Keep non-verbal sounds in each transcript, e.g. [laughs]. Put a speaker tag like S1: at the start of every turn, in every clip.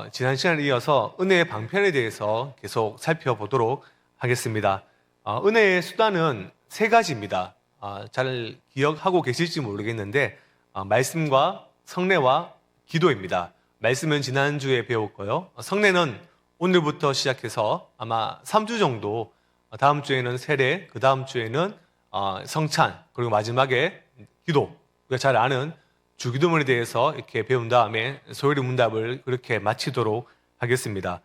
S1: 어, 지난 시간에 이어서 은혜의 방편에 대해서 계속 살펴보도록 하겠습니다. 어, 은혜의 수단은 세 가지입니다. 어, 잘 기억하고 계실지 모르겠는데 어, 말씀과 성례와 기도입니다. 말씀은 지난주에 배웠고요. 어, 성례는 오늘부터 시작해서 아마 3주 정도 어, 다음 주에는 세례, 그 다음 주에는 어, 성찬, 그리고 마지막에 기도. 우리가 잘 아는 주기도문에 대해서 이렇게 배운 다음에 소요리 문답을 그렇게 마치도록 하겠습니다.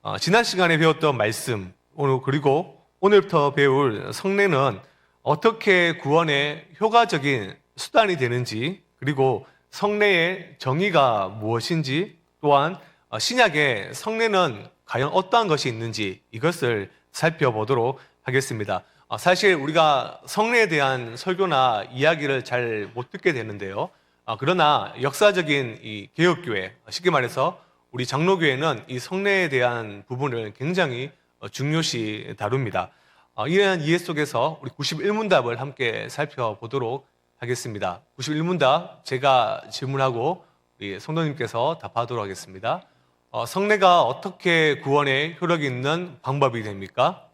S1: 어, 지난 시간에 배웠던 말씀, 오늘 그리고 오늘부터 배울 성례는 어떻게 구원의 효과적인 수단이 되는지, 그리고 성례의 정의가 무엇인지, 또한 어, 신약의 성례는 과연 어떠한 것이 있는지 이것을 살펴보도록 하겠습니다. 어, 사실 우리가 성례에 대한 설교나 이야기를 잘 못 듣게 되는데요. 아, 그러나 역사적인 이 개혁교회, 쉽게 말해서 우리 장로교회는 이 성례에 대한 부분을 굉장히 어, 중요시 다룹니다. 어, 이러한 이해 속에서 우리 91문답을 함께 살펴보도록 하겠습니다. 91문답 제가 질문하고 우리 성도님께서 답하도록 하겠습니다. 어, 성례가 어떻게 구원에 효력이 있는 방법이 됩니까?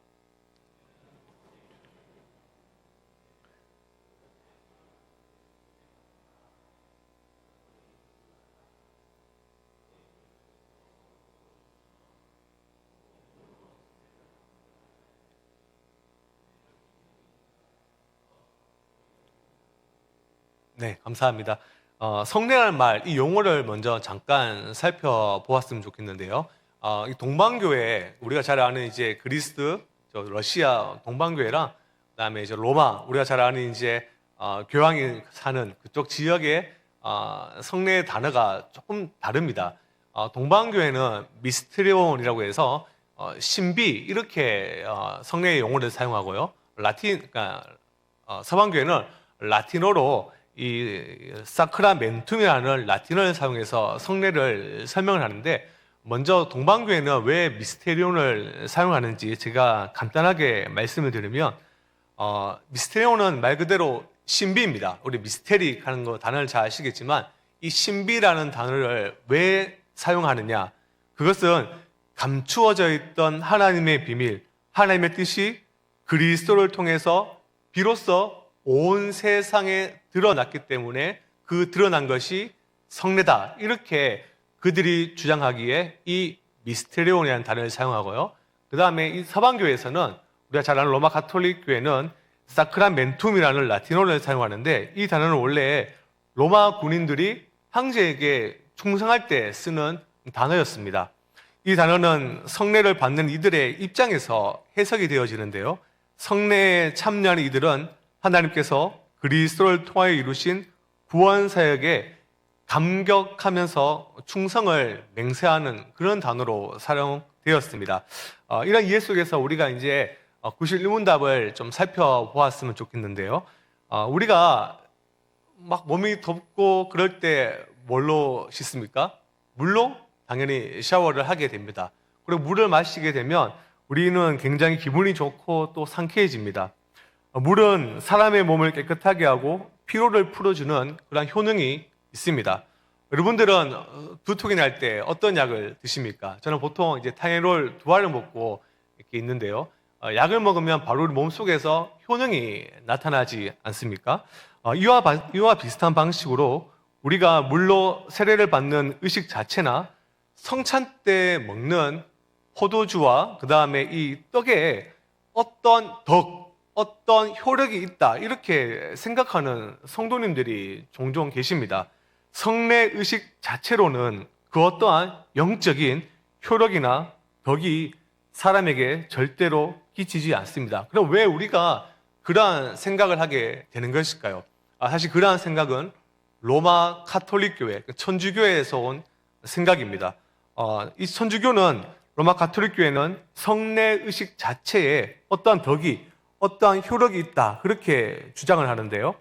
S1: 네, 감사합니다. 어, 성례라는 말, 이 용어를 먼저 잠깐 살펴보았으면 좋겠는데요. 어, 이 동방교회, 우리가 잘 아는 이제 그리스, 저 러시아 동방교회랑 그다음에 이제 로마, 우리가 잘 아는 이제 어, 교황이 사는 그쪽 지역의 어, 성례 단어가 조금 다릅니다. 어, 동방교회는 미스트리온이라고 해서 어, 신비 이렇게 어, 성례의 용어를 사용하고요. 라틴, 그러니까 어, 서방교회는 라틴어로 이 사크라멘툼이라는 라틴어를 사용해서 성례를 설명을 하는데 먼저 동방교회는 왜 미스테리온을 사용하는지 제가 간단하게 말씀을 드리면 어, 미스테리온은 말 그대로 신비입니다. 우리 미스테리 하는 거 단어를 잘 아시겠지만 이 신비라는 단어를 왜 사용하느냐? 그것은 감추어져 있던 하나님의 비밀, 하나님의 뜻이 그리스도를 통해서 비로소 온 세상에 드러났기 때문에 그 드러난 것이 성례다. 이렇게 그들이 주장하기에 이 미스테리온이라는 단어를 사용하고요. 그 다음에 이 서방교회에서는 우리가 잘 아는 로마 가톨릭 교회는 사크라멘툼이라는 라틴어를 사용하는데 이 단어는 원래 로마 군인들이 황제에게 충성할 때 쓰는 단어였습니다. 이 단어는 성례를 받는 이들의 입장에서 해석이 되어지는데요. 성례에 참여하는 이들은 하나님께서 그리스도를 통하여 이루신 구원 사역에 감격하면서 충성을 맹세하는 그런 단어로 사용되었습니다. 어, 이런 이해 속에서 우리가 이제 91문답을 좀 살펴보았으면 좋겠는데요. 어, 우리가 막 몸이 덥고 그럴 때 뭘로 씻습니까? 물로 당연히 샤워를 하게 됩니다. 그리고 물을 마시게 되면 우리는 굉장히 기분이 좋고 또 상쾌해집니다. 어, 물은 사람의 몸을 깨끗하게 하고 피로를 풀어주는 그런 효능이 있습니다. 여러분들은 어, 두통이 날 때 어떤 약을 드십니까? 저는 보통 이제 타이레놀 두 알을 먹고 이렇게 있는데요. 어, 약을 먹으면 바로 몸 속에서 효능이 나타나지 않습니까? 이와, 이와 비슷한 방식으로 우리가 물로 세례를 받는 의식 자체나 성찬 때 먹는 포도주와 그 다음에 이 떡에 어떤 덕, 어떤 효력이 있다 이렇게 생각하는 성도님들이 종종 계십니다. 성례 의식 자체로는 그 어떠한 영적인 효력이나 덕이 사람에게 절대로 끼치지 않습니다. 그럼 왜 우리가 그러한 생각을 하게 되는 것일까요? 아, 사실 그러한 생각은 로마 카톨릭 교회, 그 천주교에서 온 생각입니다. 어, 이 천주교는 로마 가톨릭 교회는 성례 의식 자체에 어떠한 덕이 어떠한 효력이 있다 그렇게 주장을 하는데요.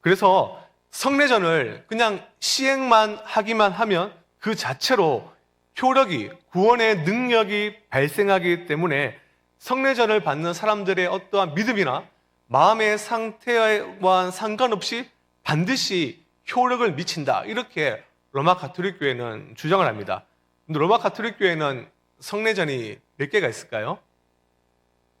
S1: 그래서 성례전을 그냥 시행만 하기만 하면 그 자체로 효력이 구원의 능력이 발생하기 때문에 성례전을 받는 사람들의 어떠한 믿음이나 마음의 상태와 상관없이 반드시 효력을 미친다. 이렇게 로마 가톨릭 교회는 주장을 합니다. 근데 로마 가톨릭 교회는 성례전이 몇 개가 있을까요?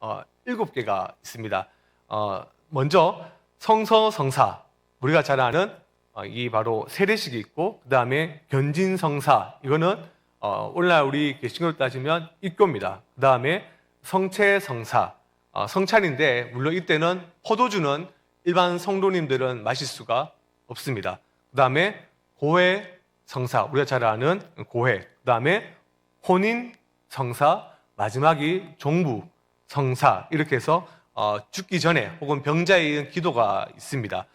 S1: 어, 일곱 개가 있습니다. 어, 먼저 성서 성사. 우리가 잘 아는 어, 이 바로 세례식이 있고 그 다음에 견진 성사. 이거는 어, 오늘날 우리 개신교로 따지면 입교입니다. 그 다음에 성체 성사. 어, 성찬인데 물론 이때는 포도주는 일반 성도님들은 마실 수가 없습니다. 그 다음에 고해 성사. 우리가 잘 아는 고해. 그 다음에 혼인 성사. 마지막이 종부 성사 이렇게 해서 어, 죽기 전에 혹은 병자에 의한 기도가 있습니다.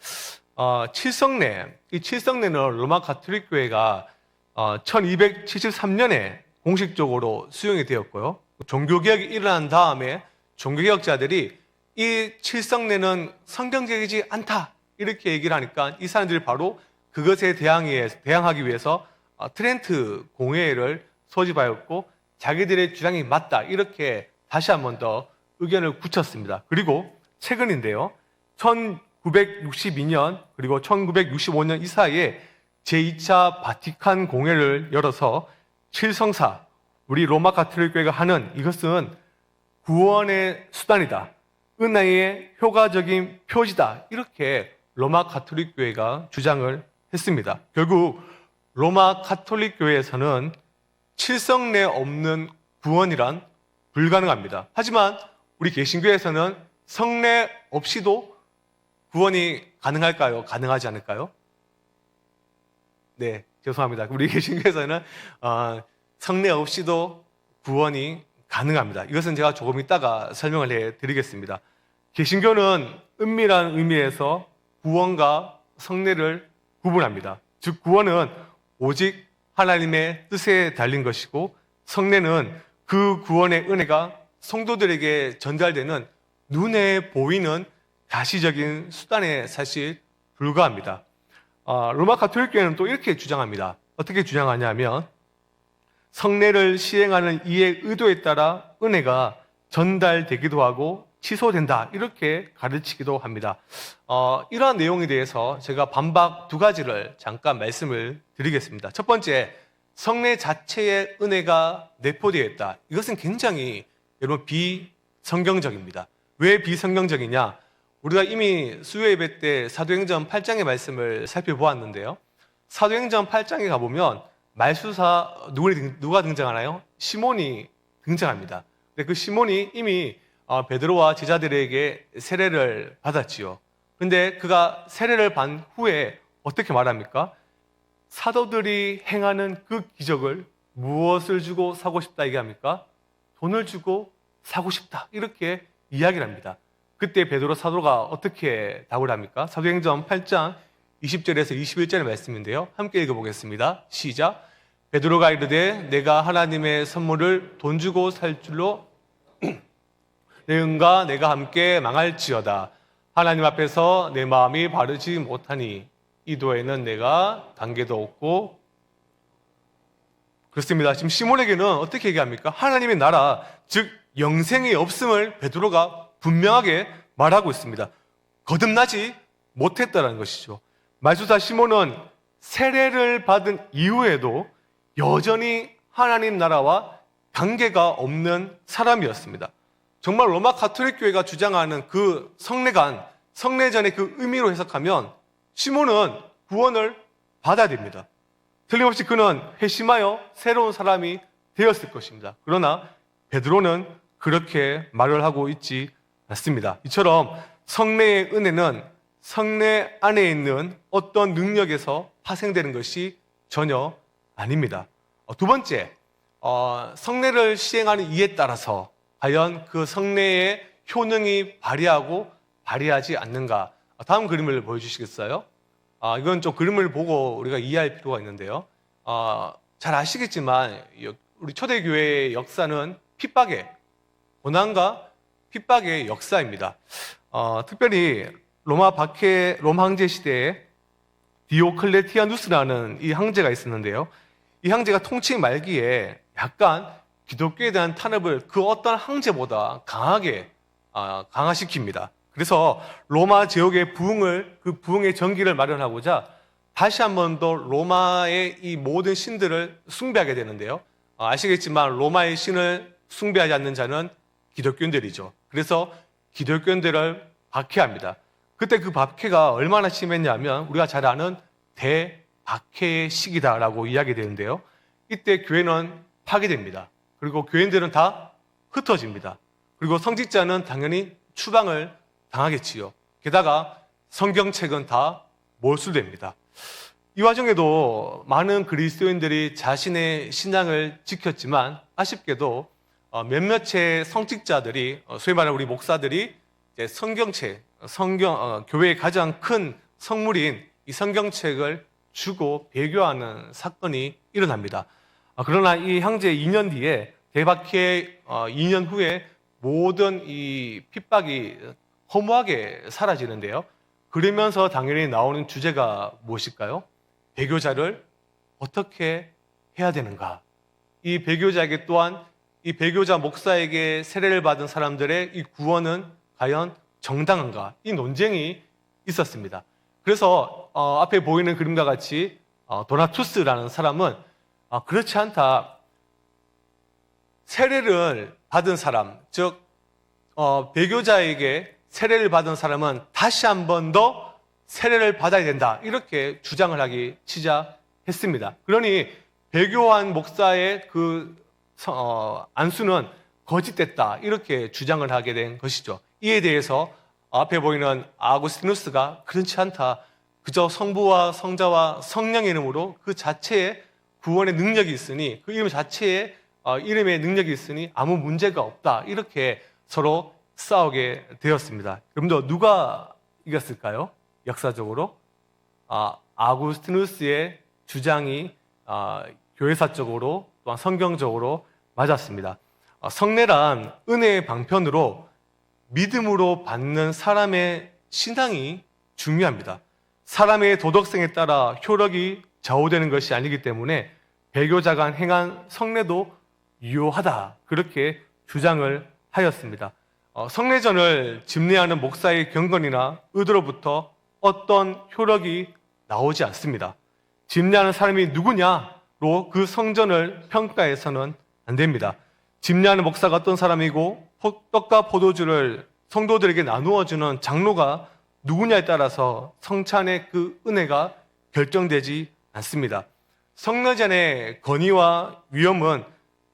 S1: 어, 칠성례 이 칠성례는 로마 가톨릭 교회가 어, 1273년에 공식적으로 수용이 되었고요. 종교개혁이 일어난 다음에 종교개혁자들이 이 칠성례는 성경적이지 않다 이렇게 얘기를 하니까 이 사람들이 바로 그것에 대항하기 위해서 어, 트렌트 공회를 소집하였고 자기들의 주장이 맞다 이렇게 다시 한 번 더 의견을 굳혔습니다. 그리고 최근인데요. 1962년 그리고 1965년 이 사이에 제2차 바티칸 공회를 열어서 칠성사 우리 로마 가톨릭 교회가 하는 이것은 구원의 수단이다. 은혜의 효과적인 표지다. 이렇게 로마 가톨릭 교회가 주장을 했습니다. 결국 로마 가톨릭 교회에서는 칠성례 없는 구원이란 불가능합니다. 하지만 우리 개신교에서는 성례 없이도 구원이 가능할까요? 가능하지 않을까요? 네, 죄송합니다. 우리 [laughs] 개신교에서는 어, 성례 없이도 구원이 가능합니다. 이것은 제가 조금 이따가 설명을 해 드리겠습니다. 개신교는 은밀한 의미에서 구원과 성례를 구분합니다. 즉, 구원은 오직 하나님의 뜻에 달린 것이고, 성례는 그 구원의 은혜가 성도들에게 전달되는 눈에 보이는 가시적인 수단에 사실 불과합니다. 어, 로마 가톨릭 교회는 또 이렇게 주장합니다. 어떻게 주장하냐면 성례를 시행하는 이의 의도에 따라 은혜가 전달되기도 하고 취소된다 이렇게 가르치기도 합니다. 어, 이러한 내용에 대해서 제가 반박 두 가지를 잠깐 말씀을 드리겠습니다. 첫 번째, 성례 자체의 은혜가 내포되어 있다. 이것은 굉장히 여러분 비성경적입니다. 왜 비성경적이냐? 우리가 이미 수요 예배 때 사도행전 8장의 말씀을 살펴보았는데요. 사도행전 8장에 가보면 말수사 누가 등장하나요? 시몬이 등장합니다. 근데 그 시몬이 이미 어, 베드로와 제자들에게 세례를 받았지요. 근데 그가 세례를 받은 후에 어떻게 말합니까? 사도들이 행하는 그 기적을 무엇을 주고 사고 싶다 얘기합니까? 돈을 주고 사고 싶다. 이렇게 이야기를 합니다. 그때 베드로 사도가 어떻게 답을 합니까? 사도행전 8장 20절에서 21절의 말씀인데요. 함께 읽어보겠습니다. 시작. 베드로가 이르되 내가 하나님의 선물을 돈 주고 살 줄로 [clears throat] 내 은과 내가 함께 망할지어다. 하나님 앞에서 내 마음이 바르지 못하니 이도에는 내가 관계도 없고 그렇습니다. 지금 시몬에게는 어떻게 얘기합니까? 하나님의 나라, 즉 영생이 없음을 베드로가 분명하게 말하고 있습니다. 거듭나지 못했다는 것이죠. 말수사 시몬은 세례를 받은 이후에도 여전히 하나님 나라와 관계가 없는 사람이었습니다. 정말 로마 가톨릭 교회가 주장하는 그 성례관, 성례전의 그 의미로 해석하면 시몬은 구원을 받아야 됩니다. 틀림없이 그는 회심하여 새로운 사람이 되었을 것입니다. 그러나 베드로는 그렇게 말을 하고 있지 않습니다. 이처럼 성례의 은혜는 성례 안에 있는 어떤 능력에서 파생되는 것이 전혀 아닙니다. 어, 두 번째, 어, 성례를 시행하는 이에 따라서 과연 그 성례의 효능이 발휘하고 발휘하지 않는가? 어, 다음 그림을 보여주시겠어요? 아, 이건 좀 그림을 보고 우리가 이해할 필요가 있는데요. 아, 잘 아시겠지만 우리 초대교회의 역사는 핍박의 고난과 핍박의 역사입니다. 어, 특별히 로마 박해 로마 황제 시대에 디오클레티아누스라는 이 황제가 있었는데요. 이 황제가 통치 말기에 약간 기독교에 대한 탄압을 그 어떤 황제보다 강하게 아, 강화시킵니다. 그래서 로마 제국의 부흥을 그 부흥의 전기를 마련하고자 다시 한 번 더 로마의 이 모든 신들을 숭배하게 되는데요. 어, 아시겠지만 로마의 신을 숭배하지 않는 자는 기독교인들이죠. 그래서 기독교인들을 박해합니다. 그때 그 박해가 얼마나 심했냐면 우리가 잘 아는 대박해의 시기다라고 이야기되는데요. 이때 교회는 파괴됩니다. 그리고 교인들은 다 흩어집니다. 그리고 성직자는 당연히 추방을 당하겠지요. 게다가 성경책은 다 몰수됩니다. 이 와중에도 많은 그리스도인들이 자신의 신앙을 지켰지만 아쉽게도 어, 몇몇의 성직자들이 어, 소위 말하는 우리 목사들이 성경책, 성경 어, 교회의 가장 큰 성물인 이 성경책을 주고 배교하는 사건이 일어납니다. 아, 그러나 이 형제 2년 뒤에 대박해 2년 후에 모든 이 핍박이 허무하게 사라지는데요. 그러면서 당연히 나오는 주제가 무엇일까요? 배교자를 어떻게 해야 되는가? 이 배교자에게 또한 이 배교자 목사에게 세례를 받은 사람들의 이 구원은 과연 정당한가? 이 논쟁이 있었습니다. 그래서 어, 앞에 보이는 그림과 같이 어, 도나투스라는 사람은 어, 그렇지 않다. 세례를 받은 사람, 즉 어, 배교자에게 세례를 받은 사람은 다시 한 번 더 세례를 받아야 된다. 이렇게 주장을 하기 시작했습니다. 그러니 배교한 목사의 그 어, 안수는 거짓됐다. 이렇게 주장을 하게 된 것이죠. 이에 대해서 앞에 보이는 아구스티누스가 그렇지 않다. 그저 성부와 성자와 성령의 이름으로 그 자체에 구원의 능력이 있으니 그 이름 자체에 어, 이름의 능력이 있으니 아무 문제가 없다. 이렇게 서로 싸우게 되었습니다. 그럼도 누가 이겼을까요? 역사적으로 아, 아구스티누스의 주장이 아, 교회사적으로 또한 성경적으로 맞았습니다. 아, 성례란 은혜의 방편으로 믿음으로 받는 사람의 신앙이 중요합니다. 사람의 도덕성에 따라 효력이 좌우되는 것이 아니기 때문에 배교자가 행한 성례도 유효하다. 그렇게 주장을 하였습니다. 어, 성례전을 집례하는 목사의 경건이나 의도로부터 어떤 효력이 나오지 않습니다. 집례하는 사람이 누구냐로 그 성전을 평가해서는 안 됩니다. 집례하는 목사가 어떤 사람이고 떡과 포도주를 성도들에게 나누어 주는 장로가 누구냐에 따라서 성찬의 그 은혜가 결정되지 않습니다. 성례전의 건의와 위험은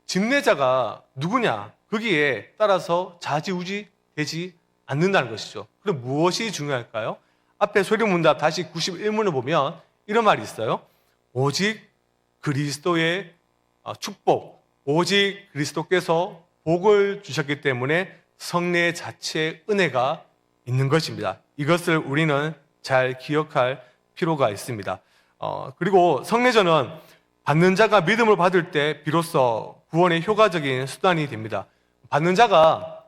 S1: 집례자가 누구냐 거기에 따라서 자지우지 되지 않는다는 것이죠. 그럼 무엇이 중요할까요? 앞에 소리문답 다시 91문을 보면 이런 말이 있어요. 오직 그리스도의 어, 축복, 오직 그리스도께서 복을 주셨기 때문에 성례 자체의 은혜가 있는 것입니다. 이것을 우리는 잘 기억할 필요가 있습니다. 어, 그리고 성례전은 받는 자가 믿음을 받을 때 비로소 구원의 효과적인 수단이 됩니다. 받는 자가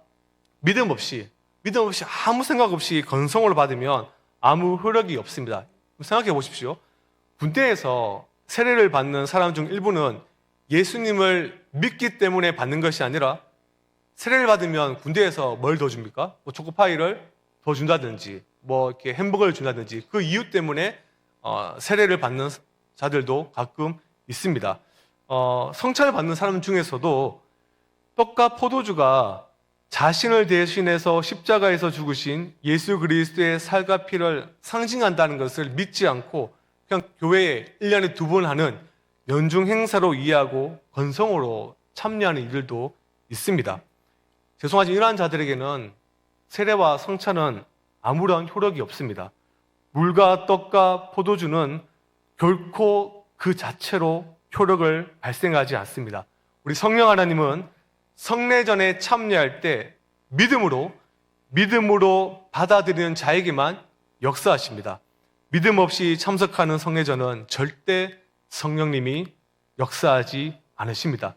S1: 믿음 없이, 믿음 없이 아무 생각 없이 건성을 받으면 아무 효력이 없습니다. 생각해 보십시오. 군대에서 세례를 받는 사람 중 일부는 예수님을 믿기 때문에 받는 것이 아니라 세례를 받으면 군대에서 뭘 더 줍니까? 뭐 초코파이를 더 준다든지, 뭐 이렇게 햄버거를 준다든지 그 이유 때문에 어, 세례를 받는 자들도 가끔 있습니다. 어, 성찬을 받는 사람 중에서도 떡과 포도주가 자신을 대신해서 십자가에서 죽으신 예수 그리스도의 살과 피를 상징한다는 것을 믿지 않고 그냥 교회에 1년에 두 번 하는 연중 행사로 이해하고 건성으로 참여하는 이들도 있습니다. 죄송하지만 이러한 자들에게는 세례와 성찬은 아무런 효력이 없습니다. 물과 떡과 포도주는 결코 그 자체로 효력을 발생하지 않습니다. 우리 성령 하나님은 성례전에 참여할 때 믿음으로 믿음으로 받아들이는 자에게만 역사하십니다. 믿음 없이 참석하는 성례전은 절대 성령님이 역사하지 않으십니다.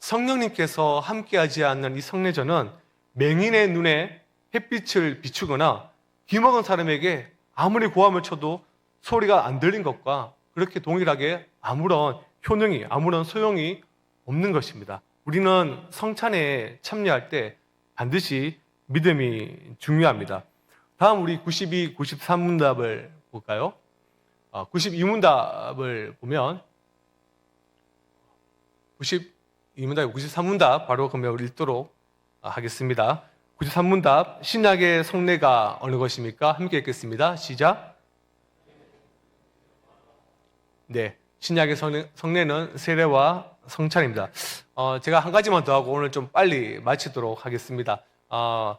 S1: 성령님께서 함께하지 않는 이 성례전은 맹인의 눈에 햇빛을 비추거나 귀먹은 사람에게 아무리 고함을 쳐도 소리가 안 들린 것과 그렇게 동일하게 아무런 효능이 아무런 소용이 없는 것입니다. 우리는 성찬에 참여할 때 반드시 믿음이 중요합니다. 다음 우리 92, 93문답을 볼까요? 92문답을 보면 90, 이문답 93문답 바로 그러면 읽도록 하겠습니다. 93문답 신약의 성례가 어느 것입니까? 함께 읽겠습니다. 시작. 네, 신약의 성례, 성례는 세례와 성찬입니다. 어, 제가 한 가지만 더 하고 오늘 좀 빨리 마치도록 하겠습니다. 어,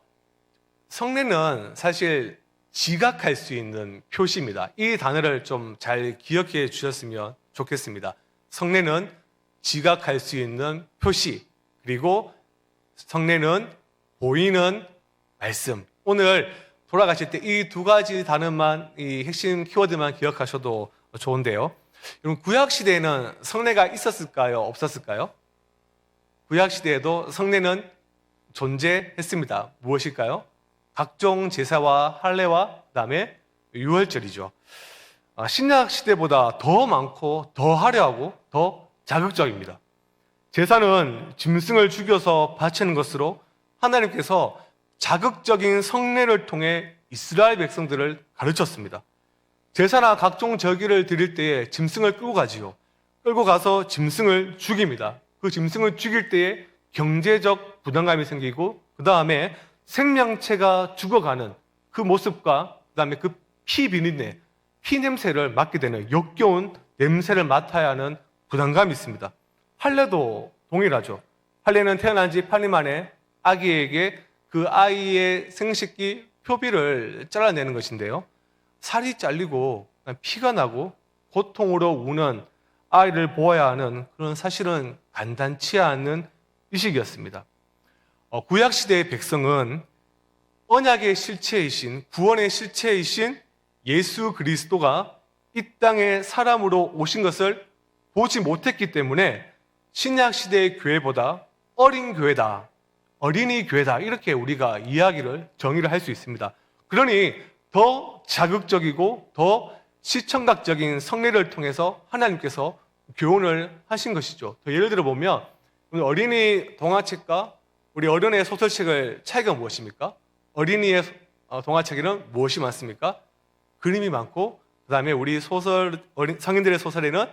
S1: 성례는 사실 지각할 수 있는 표시입니다. 이 단어를 좀 잘 기억해 주셨으면 좋겠습니다. 성례는 지각할 수 있는 표시, 그리고 성례는 보이는 말씀. 오늘 돌아가실 때 이 두 가지 단어만, 이 핵심 키워드만 기억하셔도 좋은데요. 여러분, 구약 시대에는 성례가 있었을까요? 없었을까요? 구약 시대에도 성례는 존재했습니다. 무엇일까요? 각종 제사와 할례와 그다음에 유월절이죠. 아, 신약 시대보다 더 많고 더 화려하고 더 자극적입니다. 제사는 짐승을 죽여서 바치는 것으로 하나님께서 자극적인 성례를 통해 이스라엘 백성들을 가르쳤습니다. 제사나 각종 절기를 드릴 때에 짐승을 끌고 가지요. 끌고 가서 짐승을 죽입니다. 그 짐승을 죽일 때에 경제적 부담감이 생기고 그 다음에 생명체가 죽어가는 그 모습과 그 다음에 그 피 비린내, 피 냄새를 맡게 되는 역겨운 냄새를 맡아야 하는 부담감이 있습니다. 할례도 동일하죠. 할례는 태어난 지 8일 만에 아기에게 그 아이의 생식기 표비를 잘라내는 것인데요. 살이 잘리고 피가 나고 고통으로 우는 아이를 보아야 하는 그런 사실은 간단치 않은 의식이었습니다. 어, 구약 시대의 백성은 언약의 실체이신 구원의 실체이신 예수 그리스도가 이 땅에 사람으로 오신 것을 보지 못했기 때문에 신약 시대의 교회보다 어린 교회다, 어린이 교회다 이렇게 우리가 이야기를 정의를 할 수 있습니다. 그러니 더 자극적이고 더 시청각적인 성례를 통해서 하나님께서 교훈을 하신 것이죠. 더 예를 들어 보면 어린이 동화책과 우리 어른의 소설책을 차이가 무엇입니까? 어린이의 어, 동화책에는 무엇이 많습니까? 그림이 많고 그다음에 우리 소설 어린 성인들의 소설에는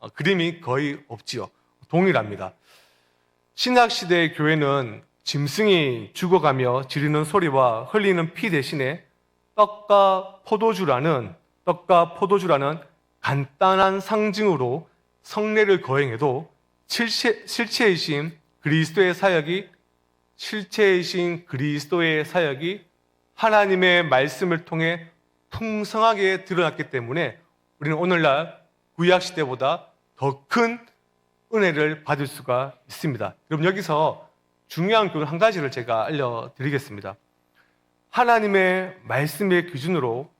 S1: 어, 그림이 거의 없지요. 동일합니다. 신약 시대의 교회는 짐승이 죽어가며 지르는 소리와 흘리는 피 대신에 떡과 포도주라는 떡과 포도주라는 간단한 상징으로 성례를 거행해도 실체, 실체이신 그리스도의 사역이 실체이신 그리스도의 사역이 하나님의 말씀을 통해 풍성하게 드러났기 때문에 우리는 오늘날 구약 시대보다 더 큰 은혜를 받을 수가 있습니다. 여러분 여기서 중요한 교훈 한 가지를 제가 알려드리겠습니다. 하나님의 말씀의 기준으로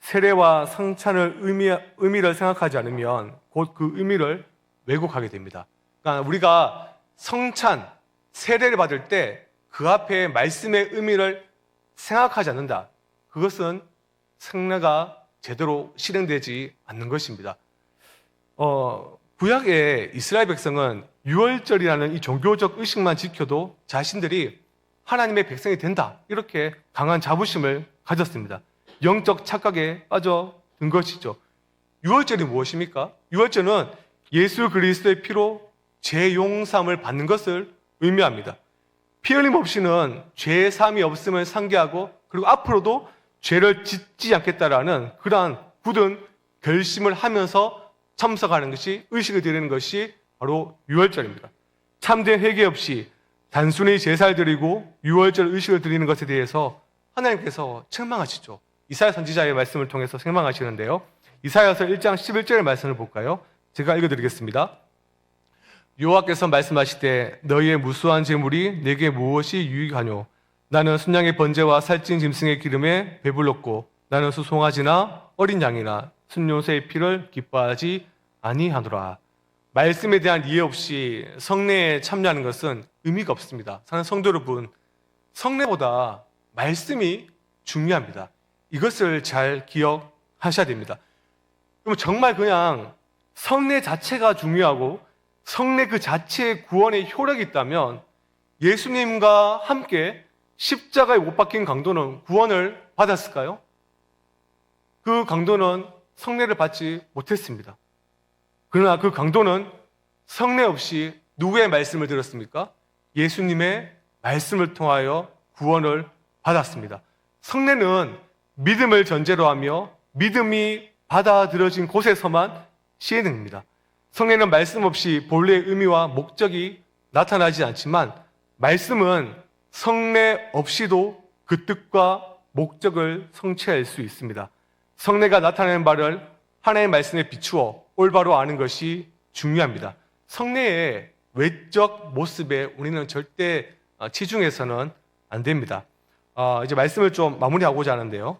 S1: 세례와 성찬을 의미, 의미를 생각하지 않으면 곧 그 의미를 왜곡하게 됩니다. 그러니까 우리가 성찬, 세례를 받을 때 그 앞에 말씀의 의미를 생각하지 않는다. 그것은 성례가 제대로 실행되지 않는 것입니다. 어, 구약의 이스라엘 백성은 유월절이라는 이 종교적 의식만 지켜도 자신들이 하나님의 백성이 된다. 이렇게 강한 자부심을 가졌습니다. 영적 착각에 빠져든 것이죠. 유월절이 무엇입니까? 유월절은 예수 그리스도의 피로 죄 용삼을 받는 것을 의미합니다. 피 흘림 없이는 죄 삶이 없음을 상기하고 그리고 앞으로도 죄를 짓지 않겠다라는 그러한 굳은 결심을 하면서 참석하는 것이 의식을 드리는 것이 바로 유월절입니다. 참된 회개 없이 단순히 제사를 드리고 유월절 의식을 드리는 것에 대해서 하나님께서 책망하시죠. 이사야 선지자의 말씀을 통해서 책망하시는데요. 이사야서 1장 11절의 말씀을 볼까요? 제가 읽어드리겠습니다. 여호와께서 말씀하시되 너희의 무수한 재물이 내게 무엇이 유익하뇨? 나는 순양의 번제와 살찐 짐승의 기름에 배불렀고 나는 수송아지나 어린 양이나 순요새의 피를 기뻐하지 아니하노라. 말씀에 대한 이해 없이 성례에 참여하는 것은 의미가 없습니다. 사는 성도 여러분, 성례보다 말씀이 중요합니다. 이것을 잘 기억하셔야 됩니다. 그럼 정말 그냥 성례 자체가 중요하고 성례 그 자체의 구원의 효력이 있다면 예수님과 함께 십자가에 못 박힌 강도는 구원을 받았을까요? 그 강도는 성례를 받지 못했습니다. 그러나 그 강도는 성례 없이 누구의 말씀을 들었습니까? 예수님의 말씀을 통하여 구원을 받았습니다. 성례는 믿음을 전제로 하며 믿음이 받아들여진 곳에서만 시행됩니다. 성례는 말씀 없이 본래의 의미와 목적이 나타나지 않지만 말씀은 성례 없이도 그 뜻과 목적을 성취할 수 있습니다. 성례가 나타내는 바를 하나의 말씀에 비추어 올바로 아는 것이 중요합니다. 성례의 외적 모습에 우리는 절대 어, 치중해서는 안 됩니다. 어, 이제 말씀을 좀 마무리하고자 하는데요.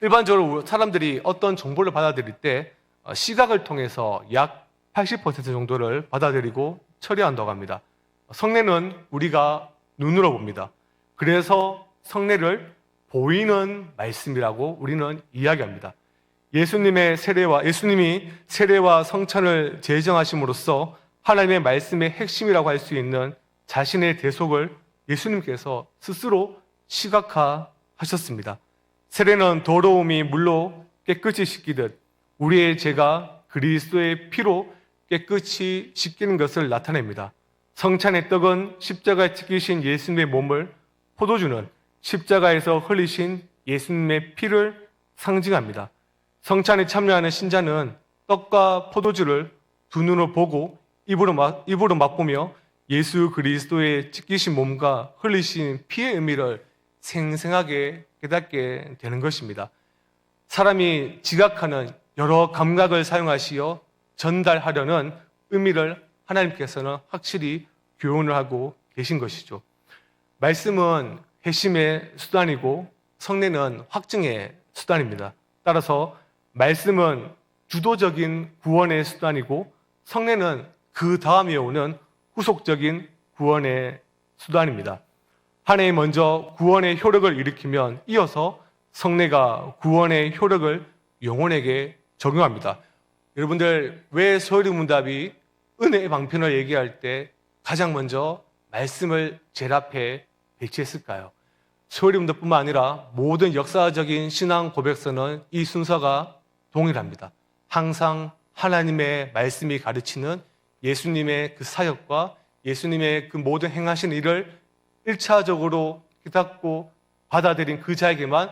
S1: 일반적으로 사람들이 어떤 정보를 받아들일 때 어, 시각을 통해서 약 80% 정도를 받아들이고 처리한다고 합니다. 성례는 우리가 눈으로 봅니다. 그래서 성례를 보이는 말씀이라고 우리는 이야기합니다. 예수님의 세례와 예수님이 세례와 성찬을 제정하심으로써 하나님의 말씀의 핵심이라고 할 수 있는 자신의 대속을 예수님께서 스스로 시각화하셨습니다. 세례는 더러움이 물로 깨끗이 씻기듯 우리의 죄가 그리스도의 피로 깨끗이 씻기는 것을 나타냅니다. 성찬의 떡은 십자가에 찍히신 예수님의 몸을 포도주는 십자가에서 흘리신 예수님의 피를 상징합니다. 성찬에 참여하는 신자는 떡과 포도주를 두 눈으로 보고 입으로, 맛, 입으로 맛보며 예수 그리스도의 찢기신 몸과 흘리신 피의 의미를 생생하게 깨닫게 되는 것입니다. 사람이 지각하는 여러 감각을 사용하시어 전달하려는 의미를 하나님께서는 확실히 교훈을 하고 계신 것이죠. 말씀은 회심의 수단이고 성례는 확증의 수단입니다. 따라서 말씀은 주도적인 구원의 수단이고 성례는 그 다음에 오는 후속적인 구원의 수단입니다. 한해 먼저 구원의 효력을 일으키면 이어서 성례가 구원의 효력을 영혼에게 적용합니다. 여러분들 왜 소리 문답이 은혜의 방편을 얘기할 때 가장 먼저 말씀을 제일 앞에 배치했을까요? 소리 문답뿐만 아니라 모든 역사적인 신앙 고백서는 이 순서가 동일합니다. 항상 하나님의 말씀이 가르치는 예수님의 그 사역과 예수님의 그 모든 행하신 일을 1차적으로 깨닫고 받아들인 그 자에게만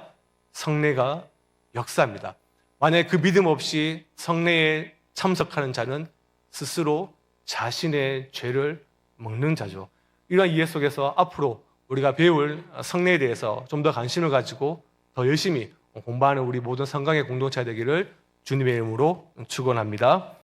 S1: 성례가 역사입니다. 만약 그 믿음 없이 성례에 참석하는 자는 스스로 자신의 죄를 먹는 자죠. 이러한 이해 속에서 앞으로 우리가 배울 성례에 대해서 좀 더 관심을 가지고 더 열심히 공부하는 우리 모든 성강의 공동체 되기를 주님의 이름으로 축원합니다.